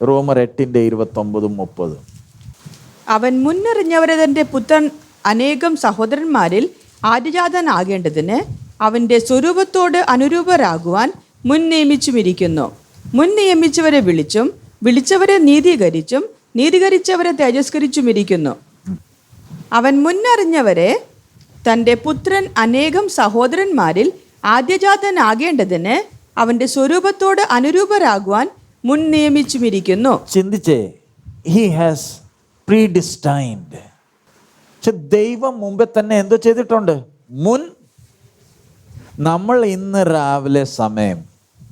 റോമർ എട്ടിന്റെ ഇരുപത്തൊമ്പതും മുപ്പതും. അവൻ മുന്നറിഞ്ഞവരെ തന്റെ പുത്രൻ അനേകം സഹോദരന്മാരിൽ ആര്യജാതനാകേണ്ടതിന് അവന്റെ സ്വരൂപത്തോട് അനുരൂപരാകുവാൻ മുൻ നിയമിച്ചുമിരിക്കുന്നു മുൻ നിയമിച്ചവരെ വിളിച്ചും വിളിച്ചവരെ നീതീകരിച്ചും നീതീകരിച്ചവരെ തേജസ്കരിച്ചുമിരിക്കുന്നു. അവൻ മുന്നറിഞ്ഞവരെ തന്റെ പുത്രൻ അനേകം സഹോദരന്മാരിൽ ആദ്യജാതനാകേണ്ടതിന് അവന്റെ സ്വരൂപത്തോട് അനുരൂപരാകുവാൻ മുൻ നിയമിച്ചുമിരിക്കുന്നു. ചിന്തിച്ചേ ഹി ഹാസ് പ്രീഡിസ്റ്റൈൻഡ് പക്ഷെ ദൈവം മുമ്പേ തന്നെ എന്തോ ചെയ്തിട്ടുണ്ട്. മുൻ നമ്മൾ ഇന്ന് രാവിലെ സമയം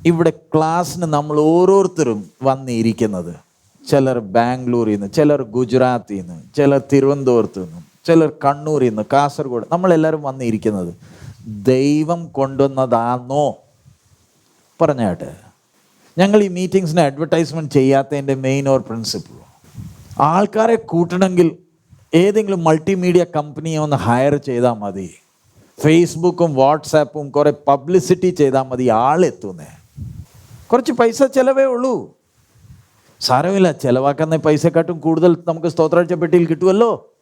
ഇവിടെ ക്ലാസ്സിന് നമ്മൾ ഓരോരുത്തരും വന്നിരിക്കുന്നത്. ചിലർ ബാംഗ്ലൂരിൽ നിന്ന് ചിലർ ഗുജറാത്തിൽ നിന്ന് ചിലർ തിരുവനന്തപുരത്ത് നിന്നും. ചിലർ കണ്ണൂരിൽ നിന്ന് കാസർഗോഡ് നമ്മളെല്ലാവരും വന്നിരിക്കുന്നത് ദൈവം കൊണ്ടുവന്നതാണോ പറഞ്ഞാട്ടെ ഞങ്ങൾ ഈ മീറ്റിങ്സിന് അഡ്വർടൈസ്മെന്റ് ചെയ്യാത്തതിന്റെ മെയിൻ ഓർ പ്രിൻസിപ്പിൾ ആൾക്കാരെ കൂട്ടണമെങ്കിൽ ഏതെങ്കിലും മൾട്ടിമീഡിയ കമ്പനിയെ ഒന്ന് ഹയർ ചെയ്താൽ മതി. ഫേസ്ബുക്കും വാട്സാപ്പും കുറേ പബ്ലിസിറ്റി ചെയ്താൽ മതി. ആളെത്തുന്നേ. കുറച്ച് പൈസ ചിലവേ ഉള്ളൂ. സാരമില്ല ചിലവാക്കുന്ന പൈസക്കാട്ടും കൂടുതൽ നമുക്ക് സ്തോത്രാഴ്ച പെട്ടിയിൽ കിട്ടുമല്ലോ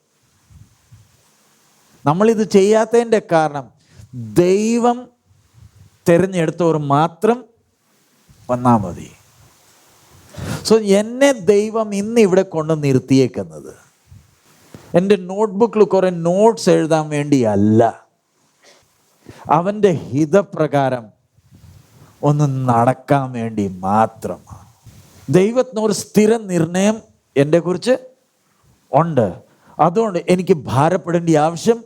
നമ്മളിത് ചെയ്യാത്തതിന്റെ കാരണം ദൈവം തിരഞ്ഞെടുത്തവർ മാത്രം വന്നാൽ മതി. സോ എന്നെ ദൈവം ഇന്ന് ഇവിടെ കൊണ്ട് നിർത്തിയേക്കുന്നത്. എന്റെ നോട്ട്ബുക്കിൽ കുറേ നോട്ട്സ് എഴുതാൻ വേണ്ടിയല്ല. അവന്റെ ഹിതപ്രകാരം ഒന്ന് നടക്കാൻ വേണ്ടി മാത്രമാണ്. ദൈവത്തിനൊരു സ്ഥിര നിർണയം എന്റെ കുറിച്ച് ഉണ്ട്. അതുകൊണ്ട് എനിക്ക് ഭാരപ്പെടേണ്ട ആവശ്യം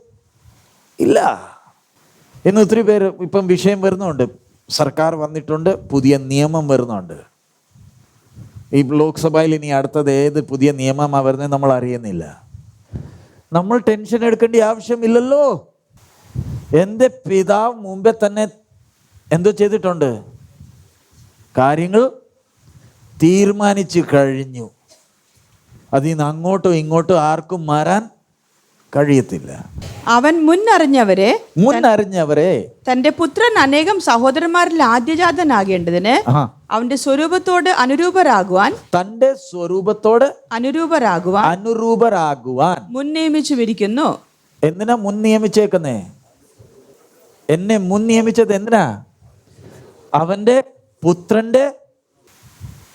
ഇല്ല. ഇന്ന് ഒത്തിരി പേര് ഇപ്പം വിഷയം വരുന്നുണ്ട്. സർക്കാർ വന്നിട്ടുണ്ട് പുതിയ നിയമം വരുന്നുണ്ട്. ഈ ലോക്സഭയിൽ ഇനി അടുത്തത് ഏത് പുതിയ നിയമമാണ് വരുന്നത് നമ്മൾ അറിയുന്നില്ല. നമ്മൾ ടെൻഷൻ എടുക്കേണ്ട ആവശ്യമില്ലല്ലോ. എന്റെ പിതാവ് മുമ്പേ തന്നെ എന്തോ ചെയ്തിട്ടുണ്ട്. കാര്യങ്ങൾ തീരുമാനിച്ചു കഴിഞ്ഞു. അതിൽ നിന്ന് അങ്ങോട്ടോ ഇങ്ങോട്ടോ ആർക്കും മാറാൻ കഴിയത്തില്ല. അവൻ മുന്നറിഞ്ഞവരെ മുന്നറിഞ്ഞവരെ തന്റെ പുത്രൻ അനേകം സഹോദരന്മാരിൽ ആദ്യജാതനാകേണ്ടതിന് അവന്റെ സ്വരൂപത്തോട് അനുരൂപരാകുവാൻ തന്റെ സ്വരൂപത്തോട് അനുരൂപരാകുവാൻ അനുരൂപരാകുവാൻ. മുൻ നിയമിച്ചുമിരിക്കുന്നു എന്തിനാ മുൻ നിയമിച്ചേക്കുന്നേ എന്നെ മുൻ നിയമിച്ചത് എന്തിനാ? അവന്റെ പുത്രന്റെ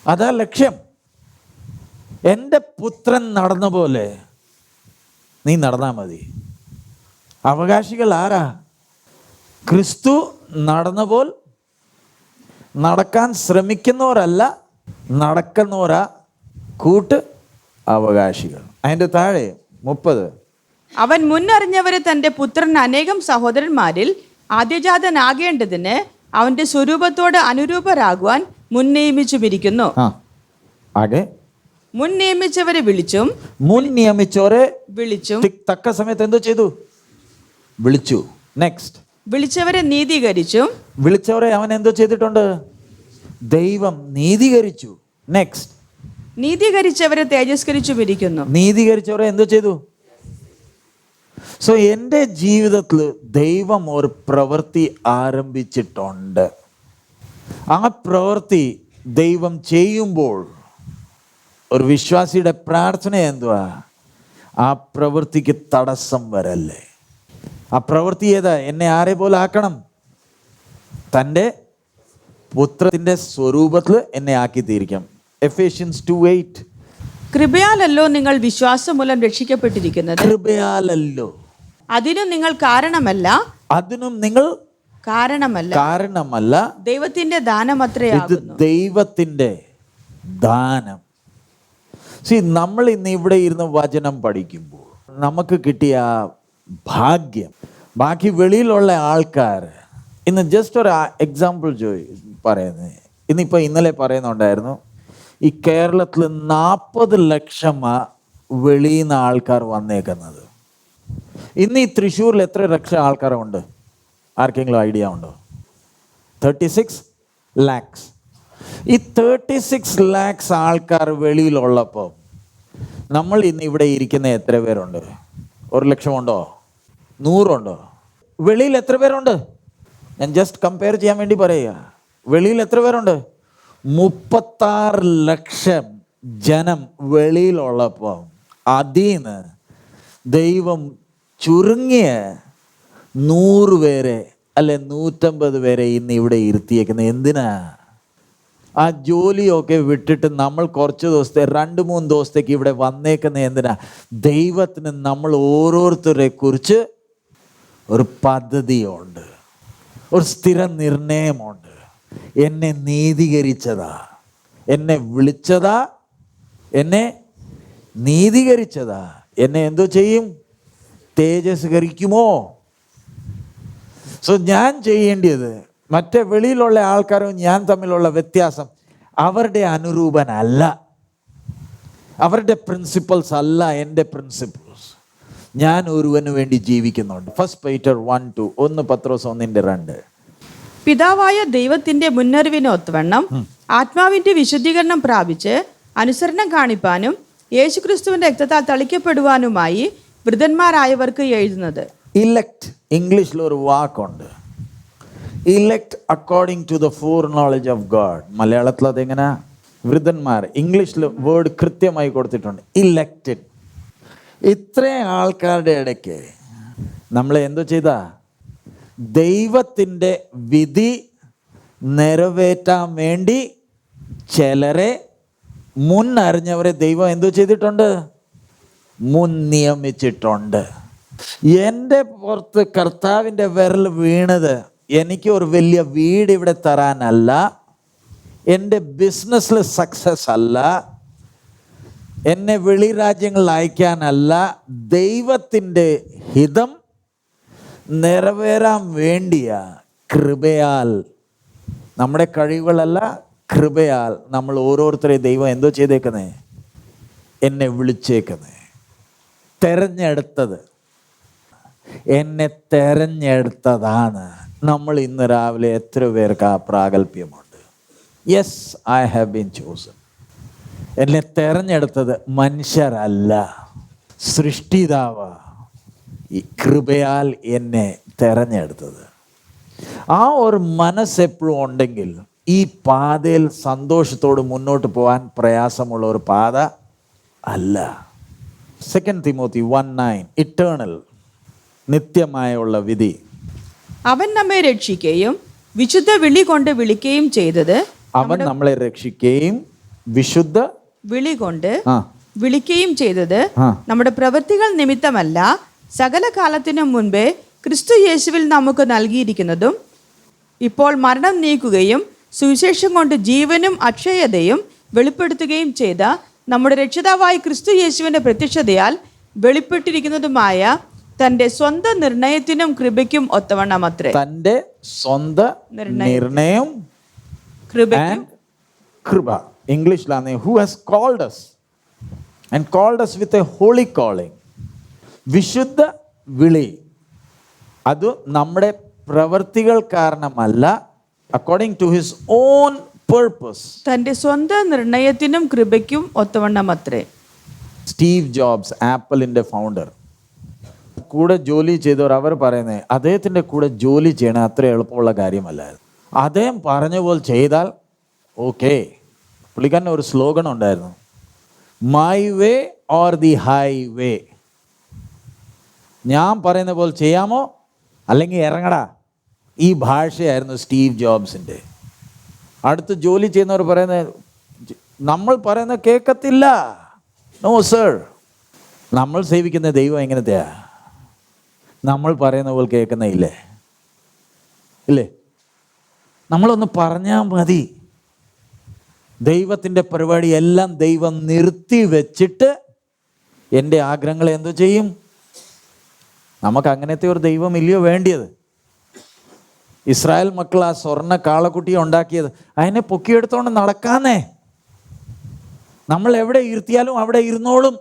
അതാ ലക്ഷ്യം. എന്റെ പുത്രൻ നടന്ന പോലെ നീ നടന്നാൽ മതി. അവകാശികൾ ആരാ? ക്രിസ്തു നടന്ന പോൽ നടക്കാൻ ശ്രമിക്കുന്നവരല്ല നടക്കുന്നവരാ കൂട്ട് അവകാശികൾ. അതിന്റെ താഴെ മുപ്പത്. അവൻ മുന്നറിഞ്ഞവരെ തന്റെ പുത്രൻ അനേകം സഹോദരന്മാരിൽ ആദ്യജാതനാകേണ്ടതിന് അവന്റെ സ്വരൂപത്തോട് അനുരൂപരാകുവാൻ മുൻ നിയമിച്ചുമിരിക്കുന്നു ആ ആകെ മുൻ നിയമിച്ചവരെ വിളിച്ചും മുൻ നിയമിച്ചവരെ വിളിച്ചും തക്ക സമയത്ത് എന്തോ ചെയ്തു? വിളിച്ചു. നെക്സ്റ്റ് വിളിച്ചവരെ നീതീകരിച്ചും വിളിച്ചവരെ അവൻ എന്തോ ചെയ്തിട്ടുണ്ട്? ദൈവം നീതീകരിച്ചു. നെക്സ്റ്റ് നീതീകരിച്ചവരെ തേജസ്കരിച്ചു ഇരിക്കുന്നു നീതീകരിച്ചവരെ എന്തോ ചെയ്തു? സോ എന്റെ ജീവിതത്തിൽ ദൈവം ഒരു പ്രവൃത്തി ആരംഭിച്ചിട്ടുണ്ട്. ആ പ്രവൃത്തി ദൈവം ചെയ്യുമ്പോൾ ഒരു വിശ്വാസിയുടെ പ്രാർത്ഥന എന്തുവാ? ആ പ്രവൃത്തിക്ക് തടസ്സം വരല്ലേ. ആ പ്രവൃത്തി ഏതാ? എന്നെ ആരെ പോലെ ആക്കണം? തന്റെ പുത്രത്തിന്റെ സ്വരൂപത്തിൽ എന്നെ ആക്കി തീരിക്കാം. Ephesians two eight. കൃപയാലല്ലോ നിങ്ങൾ വിശ്വാസം മൂലം രക്ഷിക്കപ്പെട്ടിരിക്കുന്നത്. കൃപയാലല്ലോ. അതിനും നിങ്ങൾ കാരണമല്ല. അതിനും നിങ്ങൾ കാരണമല്ല. കാരണമല്ല. ദൈവത്തിന്റെ ദാനം അത്രയാണ് ദൈവത്തിന്റെ ദാനം. സി നമ്മൾ ഇന്ന് ഇവിടെ ഇരുന്ന് വചനം പഠിക്കുമ്പോൾ നമുക്ക് കിട്ടിയ ഭാഗ്യം ബാക്കി വെളിയിലുള്ള ആൾക്കാർ ഇന്ന് ജസ്റ്റ് ഒരു എക്സാമ്പിൾ ചോ പറയുന്നത് ഇന്നിപ്പോൾ ഇന്നലെ പറയുന്നുണ്ടായിരുന്നു ഈ കേരളത്തിൽ നാൽപ്പത് ലക്ഷം വെളിയിൽ നിന്ന് ആൾക്കാർ വന്നേക്കുന്നത്. ഇന്ന് ഈ തൃശ്ശൂരിൽ എത്ര ലക്ഷം ആൾക്കാരുണ്ട്? ആർക്കെങ്കിലും ഐഡിയ ഉണ്ടോ? തേർട്ടി സിക്സ് ലാക്സ് ഈ തേർട്ടി സിക്സ് ലാക്സ് ആൾക്കാർ വെളിയിലുള്ളപ്പോൾ നമ്മൾ ഇന്ന് ഇവിടെ ഇരിക്കുന്ന എത്ര പേരുണ്ട്? ഒരു ലക്ഷമുണ്ടോ നൂറുണ്ടോ? വെളിയിൽ എത്ര പേരുണ്ട്? ഞാൻ ജസ്റ്റ് കമ്പയർ ചെയ്യാൻ വേണ്ടി പറയുക. വെളിയിൽ എത്ര പേരുണ്ട്? മുപ്പത്താറ് ലക്ഷം ജനം വെളിയിലുള്ളപ്പോൾ അതീന്ന് ദൈവം ചുരുങ്ങിയ നൂറ് പേരെ അല്ലെ നൂറ്റമ്പത് പേരെ ഇന്ന് ഇവിടെ ഇരുത്തിയേക്കുന്നത്. എന്തിനാ? ആ ജോലിയൊക്കെ വിട്ടിട്ട് നമ്മൾ കുറച്ച് ദിവസത്തെ രണ്ട് മൂന്ന് ദിവസത്തേക്ക് ഇവിടെ വന്നേക്കുന്ന എന്തിനാ? ദൈവത്തിന് നമ്മൾ ഓരോരുത്തരെ കുറിച്ച് ഒരു പദ്ധതിയുണ്ട്. ഒരു സ്ഥിര നിർണയമുണ്ട്. എന്നെ നീതീകരിച്ചതാ. എന്നെ വിളിച്ചതാ. എന്നെ നീതീകരിച്ചതാ. എന്നെ എന്തോ ചെയ്യും? തേജസ്കരിക്കുമോ സോ ഞാൻ ചെയ്യേണ്ടത് മറ്റേ വെളിയിലുള്ള ആൾക്കാരും ഞാൻ തമ്മിലുള്ള വ്യത്യാസം അവരുടെ അനുരൂപനല്ല. അവരുടെ പ്രിൻസിപ്പൽസ് അല്ല എന്റെ പ്രിൻസിപ്പിൾസ് ഞാൻ ഒരുവന് വേണ്ടി ജീവിക്കുന്നുണ്ട്. ഫസ്റ്റ് പൈറ്റർ വൺ ടു ഒന്ന് പത്രോസ് ഒന്നിന്റെ രണ്ട്. പിതാവായ ദൈവത്തിന്റെ മുന്നറിവിന് ഒത്തവണ്ണം ആത്മാവിന്റെ വിശുദ്ധീകരണം പ്രാപിച്ച് അനുസരണം കാണിപ്പാനും യേശുക്രിസ്തുവിന്റെ രക്തത്താൽ തളിക്കപ്പെടുവാനുമായി വൃതന്മാരായവർക്ക് എഴുതുന്നത്. ഇലക്ട് ഇംഗ്ലീഷിൽ ഒരു വാക്കുണ്ട്. Elect according to the foreknowledge of God മലയാളത്തിൽ അതെങ്ങനെ? വൃദ്ധന്മാർ ഇംഗ്ലീഷിൽ വേർഡ് കൃത്യമായി കൊടുത്തിട്ടുണ്ട്. ഇലക്റ്റഡ് ഇത്രയും ആൾക്കാരുടെ ഇടയ്ക്ക് നമ്മൾ എന്തോ ചെയ്ത? ദൈവത്തിന്റെ വിധി നിറവേറ്റാൻ വേണ്ടി ചിലരെ മുൻ അറിഞ്ഞവരെ ദൈവം എന്തോ ചെയ്തിട്ടുണ്ട്? മുൻ നിയമിച്ചിട്ടുണ്ട് എന്റെ പുറത്ത് കർത്താവിന്റെ വിരൽ വീണത് എനിക്ക് ഒരു വലിയ വീട് ഇവിടെ തരാനല്ല. എന്റെ ബിസിനസ്സിൽ സക്സസ് അല്ല. എന്നെ വെളി രാജ്യങ്ങളിൽ അയക്കാനല്ല. ദൈവത്തിന്റെ ഹിതം നിറവേറാൻ വേണ്ടിയ കൃപയാൽ നമ്മുടെ കഴിവുകളല്ല കൃപയാൽ നമ്മൾ ഓരോരുത്തരെ ദൈവം എന്തോ ചെയ്തേക്കുന്നേ? എന്നെ വിളിച്ചേക്കുന്നേ. തെരഞ്ഞെടുത്തത്. എന്നെ തെരഞ്ഞെടുത്തതാണ്. നമ്മൾ ഇന്ന് രാവിലെ എത്ര പേർക്ക് ആ പ്രാഗൽഭ്യമുണ്ട്? Yes I have been chosen എന്നെ തെരഞ്ഞെടുത്തത് മനുഷ്യരല്ല സൃഷ്ടിതാവ. ഈ കൃപയാൽ എന്നെ തെരഞ്ഞെടുത്തത്. ആ ഒരു മനസ്സ് എപ്പോഴും ഉണ്ടെങ്കിൽ ഈ പാതയിൽ സന്തോഷത്തോട് മുന്നോട്ട് പോകാൻ പ്രയാസമുള്ള ഒരു പാത അല്ല. Second Timothy one nine eternal നിത്യമായുള്ള വിധി. അവൻ നമ്മെ രക്ഷിക്കുകയും വിശുദ്ധ വിളി കൊണ്ട് വിളിക്കുകയും ചെയ്തത് അവൻ നമ്മളെ രക്ഷിക്കുകയും വിശുദ്ധ വിളി കൊണ്ട് വിളിക്കുകയും ചെയ്തത് നമ്മുടെ പ്രവൃത്തികൾ നിമിത്തമല്ല സകല കാലത്തിനു മുൻപേ ക്രിസ്തു യേശുവിൽ നമുക്ക് നൽകിയിരിക്കുന്നതും ഇപ്പോൾ മരണം നീക്കുകയും സുവിശേഷം കൊണ്ട് ജീവനും അക്ഷയതയും വെളിപ്പെടുത്തുകയും ചെയ്ത നമ്മുടെ രക്ഷിതാവായ ക്രിസ്തു യേശുവിന്റെ പ്രത്യക്ഷതയാൽ വെളിപ്പെട്ടിരിക്കുന്നതുമായ തന്റെ സ്വന്തം നിർണയത്തിനും കൃപയ്ക്കും ഒത്തവണ്ണം അത്രേ. തന്റെ സ്വന്തം നിർണയം. കൃപയ്ക്കും കൃപ. ഇംഗ്ലീഷിലാണ് who has called us and called us with a holy calling വിശുദ്ധ വിളി. അത് നമ്മുടെ പ്രവൃത്തികൾ കാരണമല്ല according to his own purpose തന്റെ സ്വന്തം നിർണയത്തിനും കൃപയ്ക്കും ഒത്തവണ്ണം അത്രേ. സ്റ്റീവ് ജോബ്സ് ആപ്പിളിന്റെ ഫൗണ്ടർ കൂടെ ജോലി ചെയ്തവർ അവർ പറയുന്നത് അദ്ദേഹത്തിന്റെ കൂടെ ജോലി ചെയ്യണ അത്ര എളുപ്പമുള്ള കാര്യമല്ലായിരുന്നു. അദ്ദേഹം പറഞ്ഞ പോലെ ചെയ്താൽ ഓക്കെ. പുള്ളിക്കാരൻ ഒരു സ്ലോഗൻ ഉണ്ടായിരുന്നു. My way or the highway ഞാൻ പറയുന്ന പോലെ ചെയ്യാമോ? അല്ലെങ്കിൽ ഇറങ്ങടാ. ഈ ഭാഷയായിരുന്നു സ്റ്റീവ് ജോബ്സിന്റെ. അടുത്ത് ജോലി ചെയ്യുന്നവർ പറയുന്നത് നമ്മൾ പറയുന്നത് കേൾക്കത്തില്ല. നോ സർ നമ്മൾ സേവിക്കുന്ന ദൈവം എങ്ങനത്തെയാ? നമ്മൾ പറയുന്ന പോലെ കേൾക്കുന്ന ഇല്ലേ? ഇല്ലേ? നമ്മളൊന്ന് പറഞ്ഞാൽ മതി. ദൈവത്തിന്റെ പരിപാടി എല്ലാം ദൈവം നിർത്തി വെച്ചിട്ട് എന്റെ ആഗ്രഹങ്ങളെ എന്തു ചെയ്യും? നമുക്ക് അങ്ങനത്തെ ഒരു ദൈവം ഇല്ലയോ വേണ്ടിയത്? ഇസ്രായേൽ മക്കൾ ആ സ്വർണ കാളക്കുട്ടിയെ ഉണ്ടാക്കിയത്. അതിനെ പൊക്കിയെടുത്തോണ്ട് നടക്കാന്നേ. നമ്മൾ എവിടെ ഇരുത്തിയാലും അവിടെ ഇരുന്നോളും.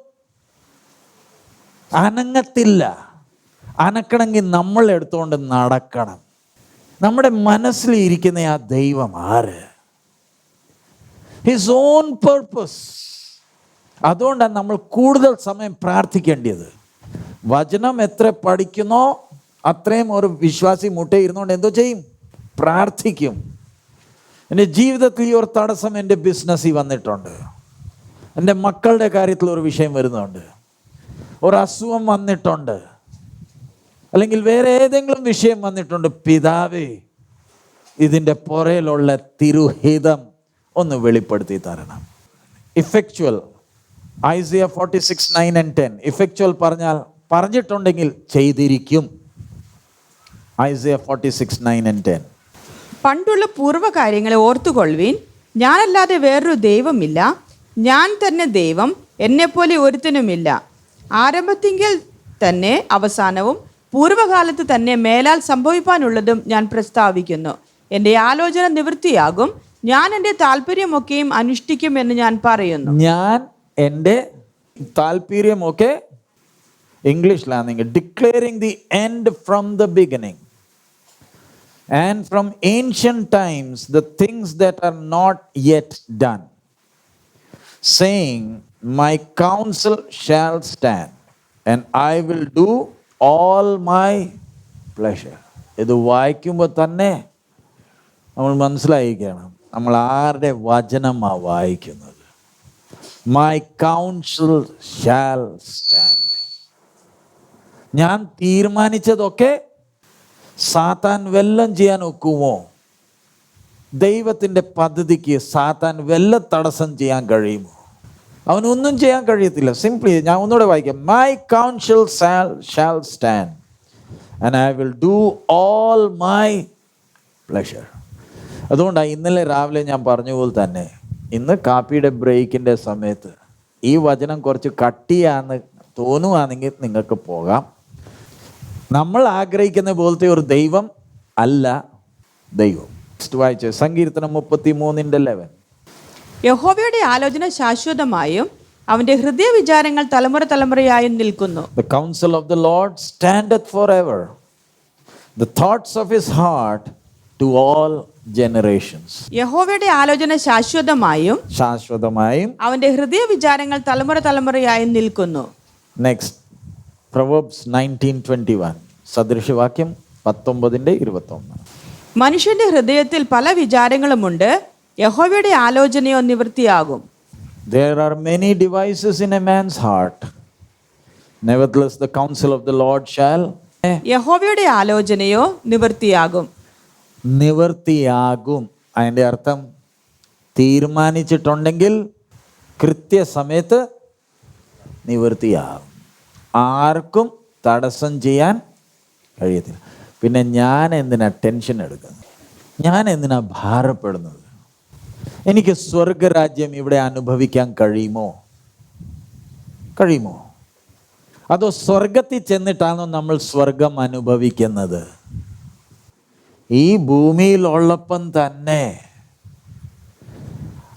അനങ്ങത്തില്ല. അനക്കണമെങ്കിൽ നമ്മൾ എടുത്തുകൊണ്ട് നടക്കണം. നമ്മുടെ മനസ്സിൽ ഇരിക്കുന്ന ആ ദൈവം ആര്? ഹിസ് ഓൺ പേർപ്പസ് അതുകൊണ്ടാണ് നമ്മൾ കൂടുതൽ സമയം പ്രാർത്ഥിക്കേണ്ടത്. വചനം എത്ര പഠിക്കുന്നോ അത്രയും ഒരു വിശ്വാസി മുട്ട ഇരുന്നുകൊണ്ട് എന്തോ ചെയ്യും? പ്രാർത്ഥിക്കും. എന്റെ ജീവിതത്തിൽ ഈ ഒരു തടസ്സം എന്റെ ബിസിനസ്സിൽ വന്നിട്ടുണ്ട്. എന്റെ മക്കളുടെ കാര്യത്തിൽ ഒരു വിഷയം വരുന്നുണ്ട്. ഒരു അസുഖം വന്നിട്ടുണ്ട്. അല്ലെങ്കിൽ വേറെ ഏതെങ്കിലും വിഷയം വന്നിട്ടുണ്ട് പിതാവേ ഇതിന്റെ പുറയിലുള്ള തിരുഹിതം ഒന്ന് വെളിപ്പെടുത്തി തരണം. Effectual Isaiah forty six nine and ten effectual പറഞ്ഞാൽ പറഞ്ഞിട്ടുണ്ടെങ്കിൽ ചെയ്തിരിക്കും. Isaiah forty six nine and ten പണ്ടുള്ള പൂർവകാര്യങ്ങളെ ഓർത്തുകൊള്ളുവീൻ. ഞാനല്ലാതെ വേറൊരു ദൈവമില്ല. ഞാൻ തന്നെ ദൈവം എന്നെപ്പോലെ ഒരുത്തനുമില്ല. ആരംഭത്തിങ്കിൽ തന്നെ അവസാനവും പൂർവകാലത്ത് തന്നെ മേലാൽ സംഭവിപ്പാനുള്ളതും ഞാൻ പ്രസ്താവിക്കുന്നു. എന്റെ ആലോചന നിവൃത്തിയാകും. ഞാൻ എന്റെ താല്പര്യമൊക്കെയും അനുഷ്ഠിക്കും എന്ന് ഞാൻ പറയുന്നു. ഞാൻ എന്റെ താല്പര്യമൊക്കെ ഇംഗ്ലീഷിലാണെങ്കിൽ declaring the end from the beginning and from ancient times the things that are not yet done saying my counsel shall stand and I will do all മൈ pleasure. ഇത് വായിക്കുമ്പോൾ തന്നെ നമ്മൾ മനസ്സിലായിരിക്കണം നമ്മൾ ആരുടെ വചനമാണ് വായിക്കുന്നത്? മൈ കൗൺസിൽ ഷാൽ സ്റ്റാൻഡ് ഞാൻ തീരുമാനിച്ചതൊക്കെ സാത്താൻ വെല്ലം ചെയ്യാൻ ഒക്കുമോ? ദൈവത്തിന്റെ പദ്ധതിക്ക് സാത്താൻ വല്ല തടസ്സം ചെയ്യാൻ കഴിയുമോ? അവനൊന്നും ചെയ്യാൻ കഴിയത്തില്ല. സിംപ്ലി ഞാൻ ഒന്നുകൂടെ വായിക്കാം. My counsel shall stand and I will do all my pleasure അതുകൊണ്ടാണ് ഇന്നലെ രാവിലെ ഞാൻ പറഞ്ഞ പോലെ തന്നെ ഇന്ന് കാപ്പിയുടെ ബ്രേക്കിന്റെ സമയത്ത് ഈ വചനം കുറച്ച് കട്ടിയാന്ന് തോന്നുവാണെങ്കിൽ നിങ്ങൾക്ക് പോകാം. നമ്മൾ ആഗ്രഹിക്കുന്ന പോലത്തെ ഒരു ദൈവം അല്ല ദൈവം. വായിച്ചു സങ്കീർത്തനം മുപ്പത്തി മൂന്നിന്റെ ലെവൻ യഹോവയുടെ ആലോചന ശാശ്വതമായും അവന്റെ ഹൃദയ വിചാരങ്ങൾ തലമുറ തലമുറയായും നിൽക്കുന്നു. The counsel of the Lord standeth forever, the thoughts of his heart to all generations. യഹോവയുടെ ആലോചന ശാശ്വതമായും ശാശ്വതമായും അവന്റെ ഹൃദയ വിചാരങ്ങൾ തലമുറ തലമുറയായും നിൽക്കുന്നു. Next Proverbs nineteen twenty one സദൃശവാക്യം പത്തൊമ്പതിന്റെ ഇരുപത്തൊന്ന്. മനുഷ്യന്റെ ഹൃദയത്തിൽ പല വിചാരങ്ങളുമുണ്ട്. യഹോവയുടെ ആലോചനയോ നിവൃത്തിയാകും. There are many devices in a man's heart. Nevertheless, the counsel of the Lord shall യഹോവയുടെ ആലോചനയോ നിവൃത്തിയാകും. നിവൃത്തിയാകും. അതിന്റെ അർത്ഥം തീരുമാനിച്ചിട്ടുണ്ടെങ്കിൽ കൃത്യസമയത്ത് നിവൃത്തിയാകും. ആർക്കും തടസ്സം ചെയ്യാൻ കഴിയത്തില്ല. പിന്നെ ഞാൻ എന്തിനാ ടെൻഷൻ എടുക്കുന്നത്? ഞാൻ എന്തിനാ ഭാരപ്പെടുന്നത്? എനിക്ക് സ്വർഗരാജ്യം ഇവിടെ അനുഭവിക്കാൻ കഴിയുമോ? കഴിയുമോ? അതോ സ്വർഗത്തിൽ ചെന്നിട്ടാണോ നമ്മൾ സ്വർഗം അനുഭവിക്കുന്നത്? ഈ ഭൂമിയിലുള്ളപ്പം തന്നെ.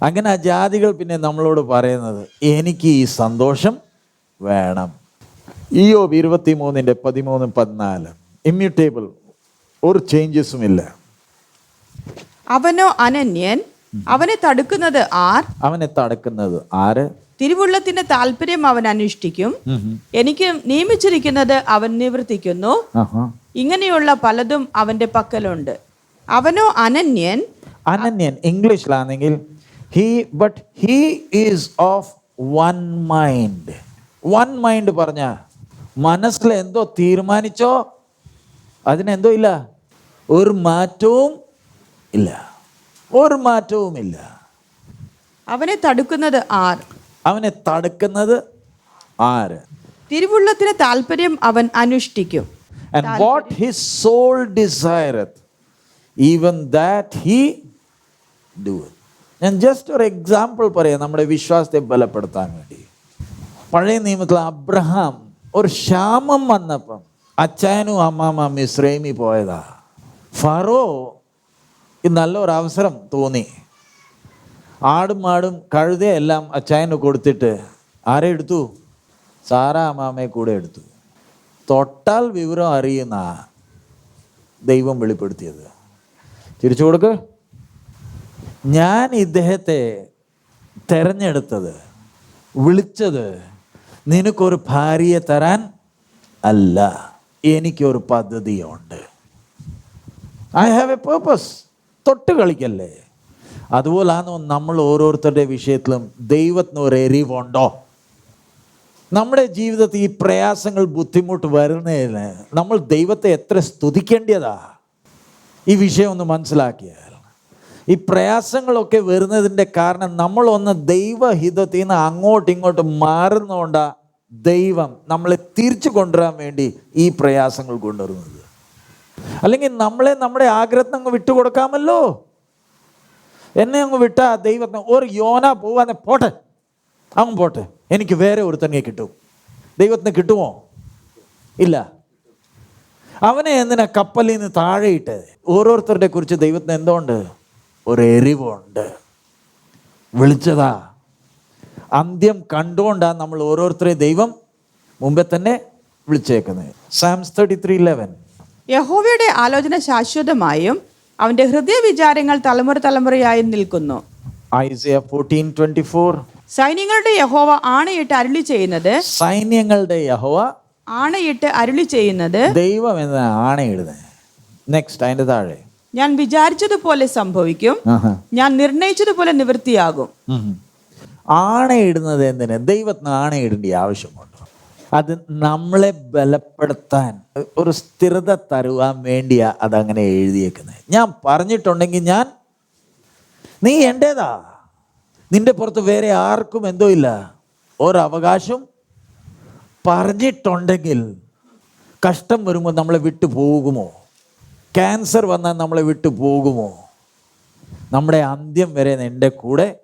അങ്ങനെ ആ ജാതികൾ പിന്നെ നമ്മളോട് പറയുന്നത് എനിക്ക് ഈ സന്തോഷം വേണം. ഇയോബ് ഇരുപത്തി മൂന്നിന്റെ പതിമൂന്ന് പതിനാല്. ഇമ്മ്യൂട്ടേബിൾ ഒരു ചേഞ്ചസും ഇല്ല. അവനോ അനന്യൻ അവനെ തടുക്കുന്നത് ആർ? അവനെ തടുക്കുന്നത് ആര്? തിരുവുള്ളത്തിന്റെ താല്പര്യം അവൻ അനുഷ്ഠിക്കും. എനിക്ക് നിയമിച്ചിരിക്കുന്നത് അവൻ നിവർത്തിക്കുന്നു. ഇങ്ങനെയുള്ള പലതും അവന്റെ പക്കലുണ്ട്. അവനോ അനന്യൻ? അനന്യൻ ഇംഗ്ലീഷിലാണെങ്കിൽ he but he is of one mind one mind പറഞ്ഞ മനസ്സിൽ എന്തോ തീരുമാനിച്ചോ? അതിനെന്തോ ഇല്ല. ഒരു മാറ്റവും ഇല്ല. ഒരു മാറ്റവുമില്ല. അവനെ തടുക്കുന്നത് ആർ? അവനെ തടുക്കുന്നത് ആര്? തിരുവുള്ളത്തിന് താല്പര്യം അവൻ അനുഷ്ഠിക്കും. And what his soul desireth, even that he doeth. ഞാൻ ജസ്റ്റ് ഒരു എക്സാമ്പിൾ പറയാം നമ്മുടെ വിശ്വാസത്തെ ബലപ്പെടുത്താൻ വേണ്ടി. പഴയ നിയമത്തിൽ അബ്രഹാം ഒരു ക്ഷാമം വന്നപ്പം അച്ചായനും അമ്മാമ്മ മിശ്രൈമി പോയതാ. ഫറോ ഇത് നല്ലൊരു അവസരം തോന്നി. ആടും മാടും കഴുതയെല്ലാം അച്ചായന് കൊടുത്തിട്ട് ആരെ എടുത്തു? സാറാ അമ്മാമ്മയെ കൂടെ എടുത്തു. തൊട്ടാൽ വിവരം അറിയുന്ന ദൈവം വെളിപ്പെടുത്തിയത്. തിരിച്ചു കൊടുക്ക്. ഞാൻ ഇദ്ദേഹത്തെ തെരഞ്ഞെടുത്തത് വിളിച്ചത് നിനക്കൊരു ഭാര്യയെ തരാൻ അല്ല എനിക്കൊരു പദ്ധതിയുണ്ട്. ഐ ഹാവ് എ പേർപ്പസ് തൊട്ട് കളിക്കല്ലേ? അതുപോലാണോ നമ്മൾ ഓരോരുത്തരുടെ വിഷയത്തിലും ദൈവത്തിന് ഒരു എരിവുണ്ടോ? നമ്മുടെ ജീവിതത്തിൽ ഈ പ്രയാസങ്ങൾ ബുദ്ധിമുട്ട് വരുന്നതിന് നമ്മൾ ദൈവത്തെ എത്ര സ്തുതിക്കേണ്ടതാ ഈ വിഷയം ഒന്ന് മനസ്സിലാക്കിയാൽ. ഈ പ്രയാസങ്ങളൊക്കെ വരുന്നതിന്റെ കാരണം നമ്മളൊന്ന് ദൈവഹിതത്തിൽ നിന്ന് അങ്ങോട്ടും ഇങ്ങോട്ടും മാറുന്നതുകൊണ്ടാണ് ദൈവം നമ്മളെ തിരിച്ചു കൊണ്ടുവരാൻ വേണ്ടി ഈ പ്രയാസങ്ങൾ കൊണ്ടുവരുന്നത്. അല്ലെങ്കിൽ നമ്മളെ നമ്മുടെ ആഗ്രഹത്തിന് അങ്ങ് വിട്ടുകൊടുക്കാമല്ലോ. എന്നെ അങ്ങ് വിട്ടാ ദൈവത്തിന് ഒരു യോന പോവാന്നെ പോട്ടെ. അങ്ങ് പോട്ടെ. എനിക്ക് വേറെ ഒരുത്തനെ കിട്ടും. ദൈവത്തിന് കിട്ടുമോ? ഇല്ല. അവനെ എന്തിനാ കപ്പലിൽ നിന്ന് താഴെയിട്ട് ഓരോരുത്തരുടെ കുറിച്ച് ദൈവത്തിന് എന്തുകൊണ്ട് ഒരു എരിവുണ്ട്. വിളിച്ചതാ. അന്ത്യം കണ്ടുകൊണ്ടാണ് നമ്മൾ ഓരോരുത്തരെയും ദൈവം മുമ്പേ തന്നെ വിളിച്ചേക്കുന്നത് സാംസ് തേർട്ടി ത്രീ ഇലവൻ. യഹോവയുടെ ആലോചന ശാശ്വതമായും അവന്റെ ഹൃദയ വിചാരങ്ങൾ തലമുറ തലമുറയായും നിൽക്കുന്നു. സൈന്യങ്ങളുടെ യഹോവ ആണയിട്ട് അരുളി ചെയ്യുന്നത്. സൈന്യങ്ങളുടെ യഹോവ ആണയിട്ട് അരുളി ചെയ്യുന്നത്. ദൈവം എന്ന ആണയിടുന്നത്. നെക്സ്റ്റ് അതിന്റെ താഴെ. ഞാൻ വിചാരിച്ചതുപോലെ സംഭവിക്കും. ഞാൻ നിർണയിച്ചതുപോലെ നിവൃത്തിയാകും. ആണയിടുന്നത് എന്തിന്? ദൈവത്തിന് ആണയിടേണ്ട ആവശ്യമുണ്ടോ. അത് നമ്മളെ ബലപ്പെടുത്താൻ ഒരു സ്ഥിരത തരുവാൻ വേണ്ടിയാണ് അതങ്ങനെ എഴുതിയേക്കുന്നത്. ഞാൻ പറഞ്ഞിട്ടുണ്ടെങ്കിൽ ഞാൻ നീ എന്റേതാ നിന്റെ പുറത്ത് വേറെ ആർക്കും എന്തോ ഇല്ല. ഒരവകാശം പറഞ്ഞിട്ടുണ്ടെങ്കിൽ കഷ്ടം വരുമ്പോൾ നമ്മളെ വിട്ടു പോകുമോ? ക്യാൻസർ വന്നാൽ നമ്മളെ വിട്ടു പോകുമോ? നമ്മുടെ അന്ത്യം വരെ എന്റെ കൂടെ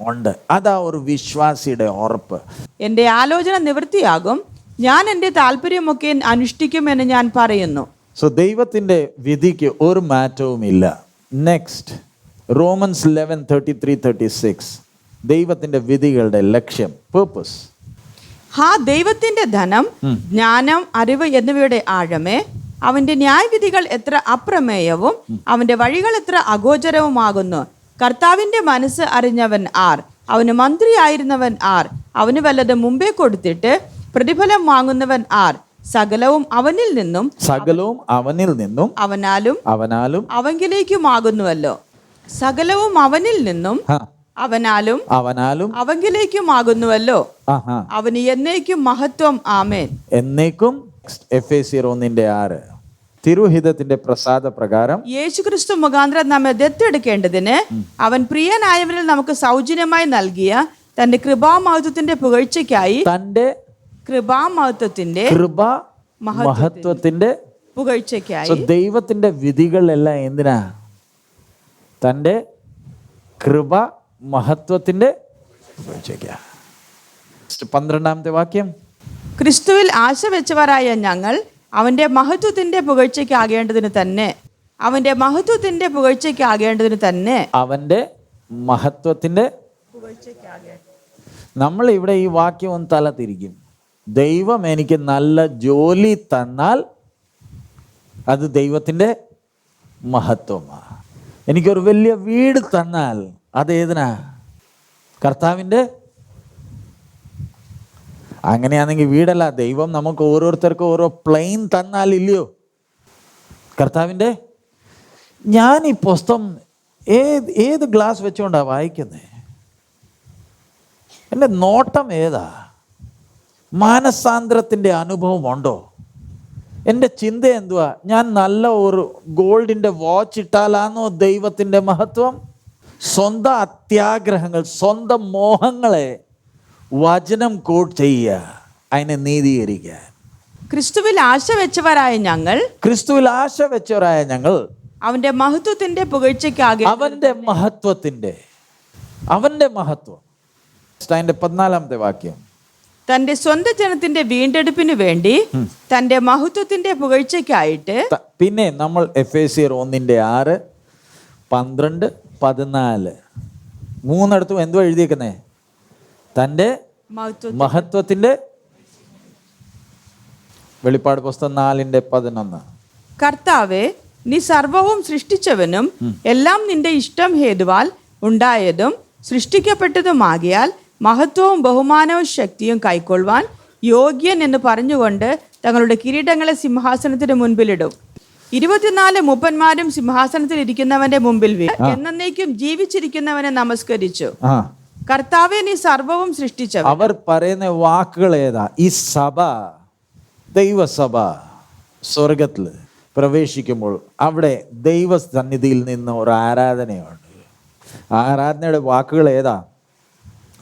ഉണ്ട്. അതാ ഒരു വിശ്വാസിയുടെ ഉറപ്പ്. എന്റെ ആലോചന നിവൃത്തിയാകും. ഞാൻ എന്റെ താല്പര്യമൊക്കെ അനുഷ്ഠിക്കുമെന്ന് ഞാൻ പറയുന്നു. സോ ദൈവത്തിന്റെ വിധിക്ക് ഒരു മാറ്റവും ഇല്ല. Next Romans eleven thirty three thirty six ദൈവത്തിന്റെ വിധികളുടെ ലക്ഷ്യം പേർപ്പസ് ഹാ ദൈവത്തിന്റെ ധനം ജ്ഞാനം അറിവ് എന്നിവയുടെ ആഴമേ അവന്റെ ന്യായവിധികൾ എത്ര അപ്രമേയവും അവന്റെ വഴികൾ എത്ര അഗോചരവുമാകുന്നു കർത്താവിന്റെ മനസ്സ് അറിഞ്ഞവൻ ആർ. അവന് മന്ത്രിയായിരുന്നവൻ ആർ. അവന് വല്ലത് മുമ്പേ കൊടുത്തിട്ട് പ്രതിഫലം വാങ്ങുന്നവൻ ആർ. സകലവും അവനിൽ നിന്നും സകലവും അവനിൽ നിന്നും അവനാലും അവനാലും അവങ്കിലേക്കുമാകുന്നുവല്ലോ. സകലവും അവനിൽ നിന്നും അവനാലും അവനാലും അവങ്കിലേക്കുമാകുന്നുവല്ലോ. അവന് എന്നേക്കും മഹത്വം. ആമേൻ. എന്നേക്കും എഫ് എ സി ആറ്. തിരുഹിതത്തിന്റെ പ്രസാദ പ്രകാരം യേശുക്രിസ്തു മുഖാന്തരം നമ്മെ ദത്തെടുക്കേണ്ടതിന് അവൻ പ്രിയനായവനിൽ നമുക്ക് സൗജന്യമായി നൽകിയ തന്റെ കൃപാമഹത്വത്തിന്റെ പുകഴ്ചയ്ക്കായി തന്റെ കൃപാമഹത്വത്തിന്റെ കൃപ മഹത്വത്തിന്റെ പുകഴ്ചയ്ക്കായി ദൈവത്തിന്റെ വിധികളെല്ലാം എന്തിനാ? തന്റെ കൃപ മഹത്വത്തിന്റെ. പന്ത്രണ്ടാമത്തെ വാക്യം. ക്രിസ്തുവിൽ ആശ വെച്ചവരായ ഞങ്ങൾ അവന്റെ മഹത്വത്തിന്റെ പുകഴ്ചയ്ക്കാകേണ്ടതിന് തന്നെ അവന്റെ മഹത്വത്തിന്റെ പുകഴ്ചയ്ക്കാകേണ്ടതിന് തന്നെ അവന്റെ മഹത്വത്തിന്റെ നമ്മൾ ഇവിടെ ഈ വാക്യം ഒന്ന് തല തിരിക്കും ദൈവം എനിക്ക് നല്ല ജോലി തന്നാൽ അത് ദൈവത്തിന്റെ മഹത്വമാണ് എനിക്കൊരു വലിയ വീട് തന്നാൽ അത് ഏതിനാ? കർത്താവിന്റെ അങ്ങനെയാണെങ്കിൽ വീടല്ല ദൈവം നമുക്ക് ഓരോരുത്തർക്കും ഓരോ പ്ലെയിൻ തന്നാൽ ഇല്ലയോ കർത്താവിന്റെ ഞാൻ ഈ പുസ്തകം ഏത് ഏത് ഗ്ലാസ് വെച്ചുകൊണ്ടാണ് വായിക്കുന്നത് എന്റെ നോട്ടം ഏതാ? മാനസാന്തരത്തിന്റെ അനുഭവം ഉണ്ടോ? എന്റെ ചിന്ത എന്തുവാ? ഞാൻ നല്ല ഒരു ഗോൾഡിന്റെ വാച്ച് ഇട്ടാലാണോ ദൈവത്തിന്റെ മഹത്വം? സ്വന്തം അത്യാഗ്രഹങ്ങൾ സ്വന്തം മോഹങ്ങളെ വചനം കോട്ട് ചെയ്യുക അതിനെ നീതീകരിക്കാൻ ക്രിസ്തുവിൽ ആശ വെച്ചവരായ ഞങ്ങൾ ക്രിസ്തുവിൽ ആശ വെച്ചവരായ ഞങ്ങൾ അവന്റെ മഹത്വത്തിന്റെ പുകഴ്ചയ്ക്കാകെ അവന്റെ മഹത്വത്തിന്റെ അവന്റെ മഹത്വം. പതിനാലാമത്തെ വാക്യം. തന്റെ സ്വന്തം ജനത്തിന്റെ വീണ്ടെടുപ്പിന് വേണ്ടി തന്റെ മഹത്വത്തിന്റെ പുകഴ്ചയ്ക്കായിട്ട് പിന്നെ നമ്മൾ എഫ് എ സി ഒന്നിന്റെ ആറ് പന്ത്രണ്ട് പതിനാല്. മൂന്നിടത്തും എന്തോ എഴുതിയേക്കുന്നേ? തന്റെ മഹത്വത്തിന്റെ വെളിപ്പാട് പുസ്തകം നാലിന്റെ പതിനൊന്ന്. കർത്താവെ നീ സർവവും സൃഷ്ടിച്ചവനും എല്ലാം നിന്റെ ഇഷ്ടം ഹേതുവാൽ ഉണ്ടായതും സൃഷ്ടിക്കപ്പെട്ടതുമാകിയാൽ മഹത്വവും ബഹുമാനവും ശക്തിയും കൈക്കൊള്ളുവാൻ യോഗ്യൻ എന്ന് പറഞ്ഞുകൊണ്ട് തങ്ങളുടെ കിരീടങ്ങളെ സിംഹാസനത്തിന് മുൻപിലിടും. ഇരുപത്തിനാല് മുപ്പന്മാരും സിംഹാസനത്തിൽ ഇരിക്കുന്നവന്റെ മുമ്പിൽ എന്നേക്കും ജീവിച്ചിരിക്കുന്നവനെ നമസ്കരിച്ചു. കർത്താവെ നീ സർവവും സൃഷ്ടിച്ചവൻ. അവർ പറയുന്ന വാക്കുകൾ ഏതാ? ഈ സഭ ദൈവസഭ സ്വർഗത്തിൽ പ്രവേശിക്കുമ്പോൾ അവിടെ ദൈവസന്നിധിയിൽ നിന്ന് ഒരു ആരാധനയുണ്ട്. ആരാധനയുടെ വാക്കുകൾ ഏതാ?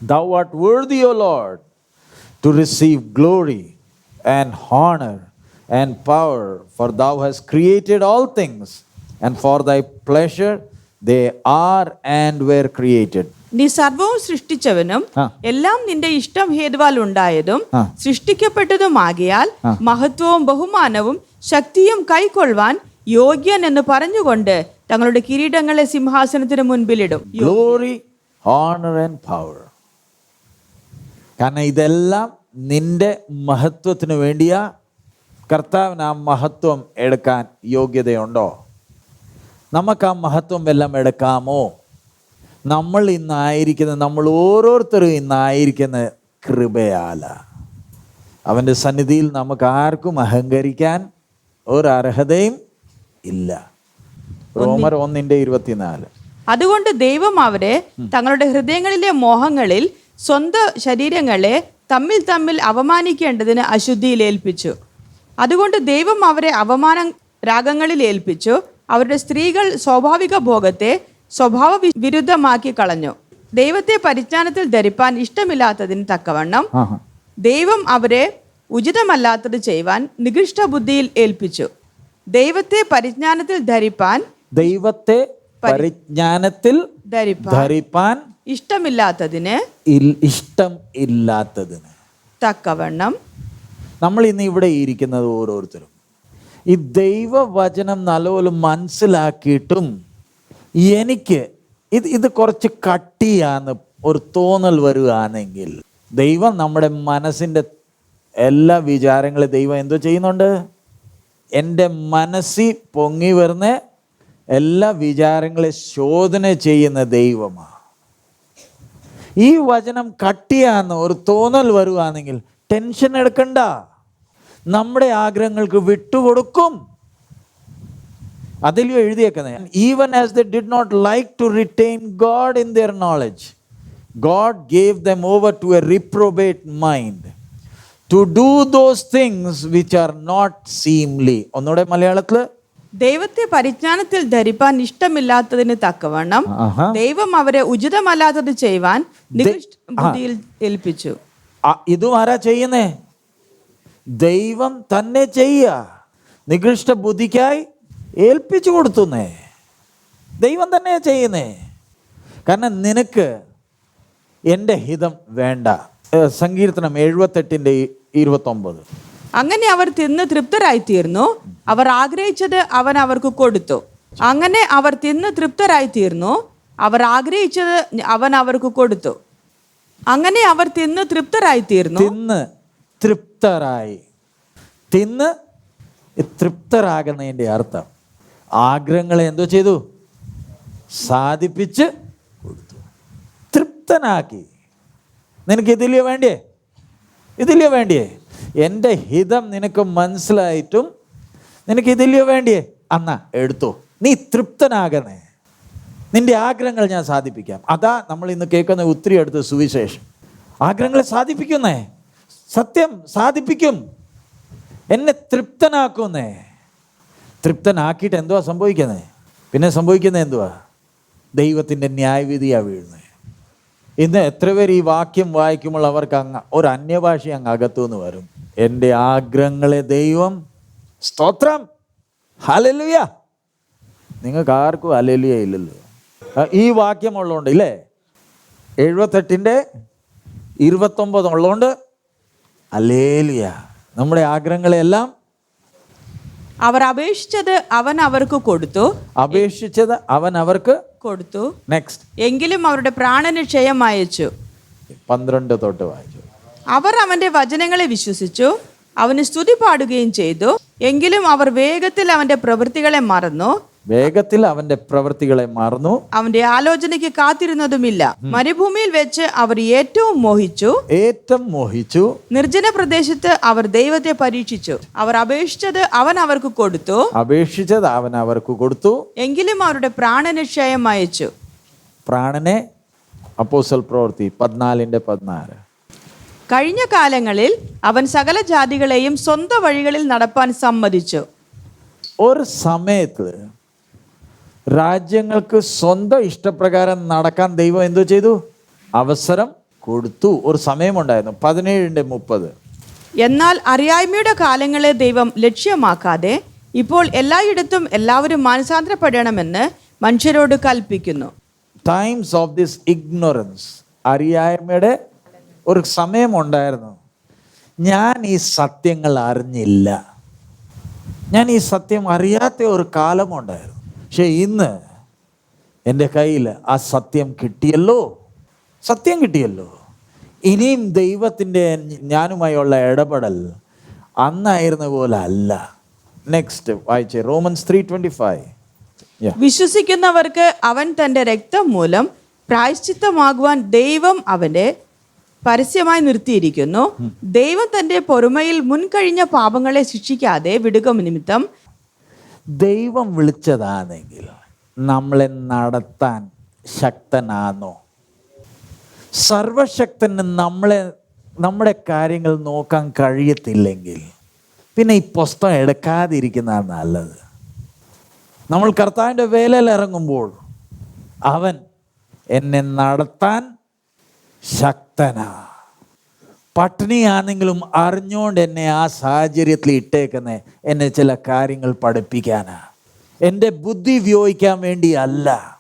Thou art worthy O Lord to receive glory and honour and power for thou has created all things and for thy pleasure they are and were created നീ സർവവും സൃഷ്ടിച്ചവനും എല്ലാം നിന്റെ ഇഷ്ടം ഹേതുവാൽ ഉണ്ടായതും. സൃഷ്ടിക്കപ്പെട്ടതുമാകിയാൽ മഹത്വവും ബഹുമാനവും ശക്തിയും കൈക്കൊള്ളുവാൻ യോഗ്യൻ എന്ന് പറഞ്ഞുകൊണ്ട് തങ്ങളുടെ കിരീടങ്ങളെ സിംഹാസനത്തിന് മുൻപിലിടും. ഗ്ലോറി ഓണർ ആൻഡ് പവർ കാരണം ഇതെല്ലാം നിന്റെ മഹത്വത്തിന് വേണ്ടിയാ കർത്താവിന് ആ മഹത്വം എടുക്കാൻ യോഗ്യതയുണ്ടോ? നമുക്ക് ആ മഹത്വം എല്ലാം എടുക്കാമോ? നമ്മൾ ഇന്നായിരിക്കുന്ന നമ്മൾ ഓരോരുത്തരും ഇന്നായിരിക്കുന്ന കൃപയാല. അവന്റെ സന്നിധിയിൽ നമുക്ക് ആർക്കും അഹങ്കരിക്കാൻ ഒരർഹതയും ഇല്ല. റോമർ ഒന്നിന്റെ ഇരുപത്തിനാല്. അതുകൊണ്ട് ദൈവം അവരെ തങ്ങളുടെ ഹൃദയങ്ങളിലെ മോഹങ്ങളിൽ സ്വന്തം ശരീരങ്ങളെ തമ്മിൽ തമ്മിൽ അവമാനിക്കേണ്ടതിന് അശുദ്ധിയിൽ ഏൽപ്പിച്ചു. അതുകൊണ്ട് ദൈവം അവരെ അവമാന രാഗങ്ങളിൽ ഏൽപ്പിച്ചു. അവരുടെ സ്ത്രീകൾ സ്വാഭാവിക ഭോഗത്തെ സ്വഭാവ വിരുദ്ധമാക്കി കളഞ്ഞു ദൈവത്തെ പരിജ്ഞാനത്തിൽ ധരിപ്പാൻ ഇഷ്ടമില്ലാത്തതിന് തക്കവണ്ണം ദൈവം അവരെ ഉചിതമല്ലാത്തത് ചെയ്യുവാൻ നികൃഷ്ട ബുദ്ധിയിൽ ഏൽപ്പിച്ചു. ദൈവത്തെ പരിജ്ഞാനത്തിൽ ധരിപ്പാൻ ദൈവത്തെ പരിജ്ഞാനത്തിൽ ധരിപ്പാൻ ഇഷ്ടമില്ലാത്തതിന് ഇഷ്ടം ഇല്ലാത്തതിന്. തക്കവണ്ണം നമ്മൾ ഇന്ന് ഇവിടെ ഇരിക്കുന്നത് ഓരോരുത്തരും. ഈ ദൈവവചനം നല്ലപോലെ മനസ്സിലാക്കിയിട്ടും എനിക്ക് ഇത് ഇത് കുറച്ച് കട്ടിയാന്ന് ഒരു തോന്നൽ വരികയാണെങ്കിൽ ദൈവം നമ്മുടെ മനസ്സിന്റെ എല്ലാ വിചാരങ്ങളും ദൈവം എന്തോ ചെയ്യുന്നുണ്ട്? എന്റെ മനസ്സിൽ പൊങ്ങി വരുന്ന എല്ലാ വിചാരങ്ങളെ ശോധന ചെയ്യുന്ന ദൈവമാണ് ഈ വചനം കട്ടിയാന്ന് ഒരു തോന്നൽ വരുവാണെങ്കിൽ ടെൻഷൻ എടുക്കണ്ട. നമ്മുടെ ആഗ്രഹങ്ങൾക്ക് വിട്ടുകൊടുക്കും. അതിൽ എഴുതിയേക്കുന്നത് even as they did not like to retain God in their knowledge God gave them over to a reprobate mind to do those things which are not seemly ഒന്നുകൂടെ മലയാളത്തിൽ ദൈവത്തെ പരിജ്ഞാനത്തിൽ ധരിപ്പാൻ ഇഷ്ടമില്ലാത്തതിന് തക്കവണ്ണം ദൈവം അവരെ ഉചിതമല്ലാത്തത് ചെയ്യുവാൻ ബുദ്ധിയിൽ ഏൽപ്പിച്ചു. ഇതും ആരാ ചെയ്യുന്നേ? ദൈവം തന്നെ ചെയ്യുക. നികൃഷ്ട ബുദ്ധിക്കായി ഏൽപ്പിച്ചു കൊടുത്തുന്നേ. ദൈവം തന്നെ ചെയ്യുന്നേ. കാരണം നിനക്ക് എന്റെ ഹിതം വേണ്ട. സങ്കീർത്തനം എഴുപത്തെട്ടിന്റെ ഇരുപത്തൊമ്പത്. അങ്ങനെ അവർ തിന്ന് തൃപ്തരായിത്തീർന്നു. അവർ ആഗ്രഹിച്ചത് അവൻ അവർക്ക് കൊടുത്തു. അങ്ങനെ അവർ തിന്ന് തൃപ്തരായിത്തീർന്നു. അവർ ആഗ്രഹിച്ചത് അവൻ അവർക്ക് കൊടുത്തു. അങ്ങനെ അവർ തിന്ന് തൃപ്തരായിത്തീർന്നു. തിന്ന് തൃപ്തരായി. തിന്ന് തൃപ്തരാകുന്നതിന്റെ അർത്ഥം ആഗ്രഹങ്ങളെ എന്തോ ചെയ്തു? സാധിപ്പിച്ച് കൊടുത്തു. തൃപ്തനാക്കി. നിനക്ക് ഇതില്ലയോ വേണ്ടിയേ? ഇതില്ലയോ വേണ്ടിയേ? എന്റെ ഹിതം നിനക്ക് മനസ്സിലായിട്ടും നിനക്ക് ഇതില്ലയോ വേണ്ടിയേ? അന്ന എടുത്തു. നീ തൃപ്തനാകണേ. നിന്റെ ആഗ്രഹങ്ങൾ ഞാൻ സാധിപ്പിക്കാം. അതാ നമ്മൾ ഇന്ന് കേൾക്കുന്ന ഒത്തിരി അടുത്ത് സുവിശേഷം. ആഗ്രഹങ്ങളെ സാധിപ്പിക്കുന്നേ. സത്യം സാധിപ്പിക്കും. എന്നെ തൃപ്തനാക്കുന്നേ. തൃപ്തനാക്കിയിട്ട് എന്തുവാ സംഭവിക്കുന്നത് പിന്നെ സംഭവിക്കുന്നത് എന്തുവാ? ദൈവത്തിന്റെ ന്യായവിധിയാണ് വീഴുന്നത് ഇന്ന് എത്ര പേര് ഈ വാക്യം വായിക്കുമ്പോൾ അവർക്ക് അങ്ങ് ഒരു അന്യഭാഷ അങ്ങ് അകത്തു നിന്ന് വരും. എന്റെ ആഗ്രഹങ്ങളെ ദൈവം സ്തോത്രം. ഹലലുയ നിങ്ങൾക്ക് ആർക്കും അലലുയ ഇല്ലല്ലോ. ഈ വാക്യം ഉള്ളതുകൊണ്ട് ഇല്ലേ? എഴുപത്തെട്ടിന്റെ ഇരുപത്തൊമ്പത് ഉള്ളതുകൊണ്ട് അലേലിയ നമ്മുടെ ആഗ്രഹങ്ങളെല്ലാം അവർ അപേക്ഷിച്ചത് അവൻ അവർക്ക് കൊടുത്തു. അപേക്ഷിച്ചത് അവൻ അവർക്ക് കൊടുത്തു. നെക്സ്റ്റ് എങ്കിലും അവരുടെ പ്രാണന് ക്ഷയം അയച്ചു പന്ത്രണ്ട് തൊട്ട് വായിച്ചു. അവർ അവന്റെ വചനങ്ങളെ വിശ്വസിച്ചു. അവന് സ്തുതി പാടുകയും ചെയ്തു. എങ്കിലും അവർ വേഗത്തിൽ അവന്റെ പ്രവൃത്തികളെ മറന്നു. വേഗത്തിൽ അവന്റെ പ്രവൃത്തികളെ മറന്നു. അവന്റെ ആലോചനയ്ക്ക് കാത്തിരുന്നതുമില്ല. മരുഭൂമിയിൽ വെച്ച് അവർ ഏറ്റവും മോഹിച്ചു. ഏറ്റവും മോഹിച്ചു. നിർജന പ്രദേശത്ത് അവർ ദൈവത്തെ പരീക്ഷിച്ചു. അവർ അപേക്ഷിച്ചത് അവൻ അവർക്ക് കൊടുത്തു. അപേക്ഷിച്ചത് അവൻ അവർക്ക് കൊടുത്തു. എങ്കിലും അവരുടെ പ്രാണന് ക്ഷയം അയച്ചു. പ്രാണനെ അപ്പോസൽ പ്രവൃത്തി പതിനാലിന്റെ പതിനാല് കഴിഞ്ഞ കാലങ്ങളിൽ അവൻ സകല ജാതികളെയും സ്വന്തം വഴികളിൽ നടപ്പാൻ സമ്മതിച്ചു. ഒരു സമയത്ത് രാജ്യങ്ങൾക്ക് സ്വന്തം ഇഷ്ടപ്രകാരം നടക്കാൻ ദൈവം എന്തോ ചെയ്തു? അവസരം കൊടുത്തു. ഒരു സമയമുണ്ടായിരുന്നു. പതിനേഴിന്റെ മുപ്പത്. എന്നാൽ അറിയായ്മയുടെ കാലങ്ങളെ ദൈവം ലക്ഷ്യമാക്കാതെ ഇപ്പോൾ എല്ലായിടത്തും എല്ലാവരും മാനസാന്തരപ്പെടണമെന്ന് മനുഷ്യരോട് കൽപ്പിക്കുന്നു. ടൈംസ് ഓഫ് ദിസ് ഇഗ്നോറൻസ് അറിയായ്മയുടെ ഒരു സമയമുണ്ടായിരുന്നു. ഞാൻ ഈ സത്യങ്ങൾ അറിഞ്ഞില്ല. ഞാൻ ഈ സത്യം അറിയാത്ത ഒരു കാലമുണ്ടായിരുന്നു. പക്ഷെ ഇന്ന് എന്റെ കയ്യിൽ ആ സത്യം കിട്ടിയല്ലോ. സത്യം കിട്ടിയല്ലോ. ഇനിയും ദൈവത്തിന്റെ ഞാനുമായുള്ള ഇടപെടൽ അന്നായിരുന്ന പോലെ അല്ല. നെക്സ്റ്റ് വായിച്ചേ. റോമൻസ് ത്രീ ട്വന്റി ഫൈവ് വിശ്വസിക്കുന്നവർക്ക് അവൻ തന്റെ രക്തം മൂലം പ്രായശ്ചിത്തമാകുവാൻ ദൈവം അവന്റെ പരസ്യമായി നിർത്തിയിരിക്കുന്നു. ദൈവം തന്റെ പൊറുമയിൽ മുൻകഴിഞ്ഞ പാപങ്ങളെ ശിക്ഷിക്കാതെ വിടുക നിമിത്തം ദൈവം വിളിച്ചതാണെങ്കിൽ നമ്മളെ നടത്താൻ ശക്തനാണോ സർവശക്തന് നമ്മളെ നമ്മുടെ കാര്യങ്ങൾ നോക്കാൻ കഴിയത്തില്ലെങ്കിൽ പിന്നെ ഈ പുസ്തകം എടുക്കാതിരിക്കുന്നതാണ് നല്ലത്. നമ്മൾ കർത്താവിന്റെ വേലയിൽ ഇറങ്ങുമ്പോൾ അവൻ എന്നെ നടത്താൻ ശക്തനാ. പട്ടിണിയാണെങ്കിലും അറിഞ്ഞുകൊണ്ട് എന്നെ ആ സാഹചര്യത്തിൽ ഇട്ടേക്കുന്നത് എന്നെ ചില കാര്യങ്ങൾ പഠിപ്പിക്കാനാണ് എന്റെ ബുദ്ധി ഉപയോഗിക്കാൻ വേണ്ടിയല്ല.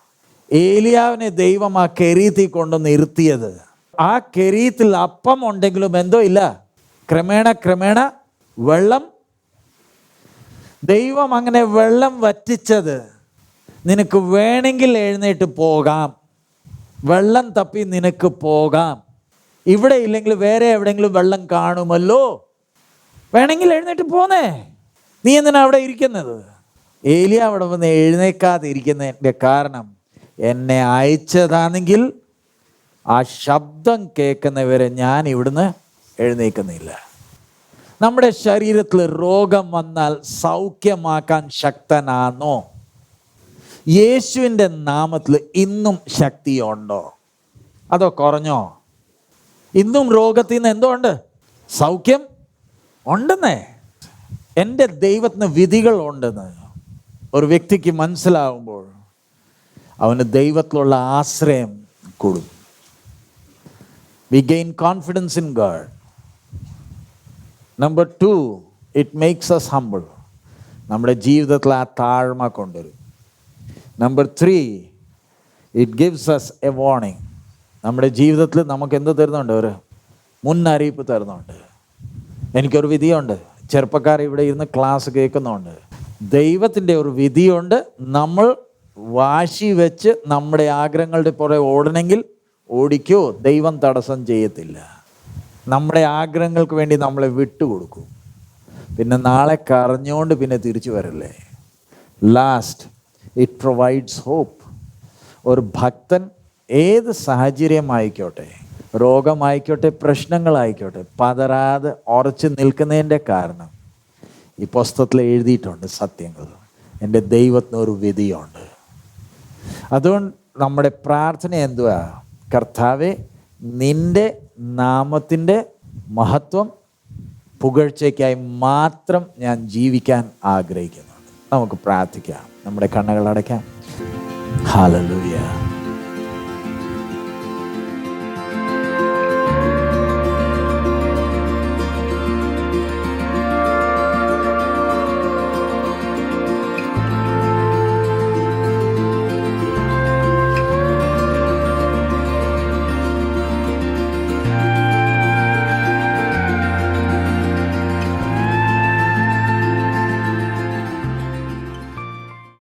ഏലിയാവിനെ ദൈവം ആ കെരീത്തിൽ കൊണ്ടുവന്ന് ഇരുത്തിയത് ആ കെരീത്തിൽ അപ്പം ഉണ്ടെങ്കിലും എന്തോ ഇല്ല. ക്രമേണ ക്രമേണ വെള്ളം. ദൈവം അങ്ങനെ വെള്ളം വറ്റിച്ചത്. നിനക്ക് വേണമെങ്കിൽ എഴുന്നേറ്റ് പോകാം. വെള്ളം തപ്പി നിനക്ക് പോകാം. ഇവിടെ ഇല്ലെങ്കിൽ വേറെ എവിടെയെങ്കിലും വെള്ളം കാണുമല്ലോ? വേണമെങ്കിൽ എഴുന്നേറ്റ് പോന്നേ. നീ എന്തിനാ അവിടെ ഇരിക്കുന്നത്? ഏലിയ അവിടെ വന്ന് എഴുന്നേക്കാതെ ഇരിക്കുന്നതിന്റെ കാരണം എന്നെ അയച്ചതാണെങ്കിൽ ആ ശബ്ദം കേൾക്കുന്നവരെ ഞാൻ ഇവിടുന്ന് എഴുന്നേക്കുന്നില്ല നമ്മുടെ ശരീരത്തിൽ രോഗം വന്നാൽ സൗഖ്യമാക്കാൻ ശക്തനാണോ യേശുവിന്റെ നാമത്തിൽ ഇന്നും ശക്തിയുണ്ടോ? അതോ കുറഞ്ഞോ? ഇന്നും രോഗത്തിൽ നിന്ന് എന്തോ ഉണ്ട് സൗഖ്യം ഉണ്ടെന്നേ. എന്റെ ദൈവത്തിന് വിധികൾ ഉണ്ടെന്ന് ഒരു വ്യക്തിക്ക് മനസ്സിലാവുമ്പോൾ അവന് ദൈവത്തിലുള്ള ആശ്രയം കൂടും. We gain confidence in God number two it makes us humble നമ്മുടെ ജീവിതത്തിൽ ആ താഴ്മ കൊണ്ടുവരും. Number three it gives us a warning നമ്മുടെ ജീവിതത്തിൽ നമുക്ക് എന്ത് തരുന്നുണ്ട് ഒരു മുന്നറിയിപ്പ് തരുന്നുണ്ട്. എനിക്കൊരു വിധിയുണ്ട്. ചെറുപ്പക്കാർ ഇവിടെ ഇരുന്ന് ക്ലാസ് കേൾക്കുന്നുണ്ട്. ദൈവത്തിന്റെ ഒരു വിധിയുണ്ട്. നമ്മൾ വാശി വെച്ച് നമ്മുടെ ആഗ്രഹങ്ങളുടെ പുറകെ ഓടണമെങ്കിൽ ഓടിക്കോ. ദൈവം തടസ്സം ചെയ്യത്തില്ല. നമ്മുടെ ആഗ്രഹങ്ങൾക്ക് വേണ്ടി നമ്മളെ വിട്ടുകൊടുക്കും. പിന്നെ നാളെ കരഞ്ഞുകൊണ്ട് പിന്നെ തിരിച്ചു വരല്ലേ? ലാസ്റ്റ് ഇറ്റ് പ്രൊവൈഡ്സ് ഹോപ്പ് ഒരു ഭക്തൻ ഏത് സാഹചര്യമായിക്കോട്ടെ രോഗമായിക്കോട്ടെ പ്രശ്നങ്ങളായിക്കോട്ടെ പതരാതെ ഉറച്ചു നിൽക്കുന്നതിന്റെ കാരണം ഈ പുസ്തകത്തിൽ എഴുതിയിട്ടുണ്ട് സത്യങ്ങൾ. എന്റെ ദൈവത്തിനൊരു വിധിയുണ്ട്. അതുകൊണ്ട് നമ്മുടെ പ്രാർത്ഥന എന്തുവാ? കർത്താവെ നിന്റെ നാമത്തിന്റെ മഹത്വം പുകഴ്ചയ്ക്കായി മാത്രം ഞാൻ ജീവിക്കാൻ ആഗ്രഹിക്കുന്നുണ്ട് നമുക്ക് പ്രാർത്ഥിക്കാം. നമ്മുടെ കണ്ണുകൾ അടയ്ക്കാം. ഹാലലൂയ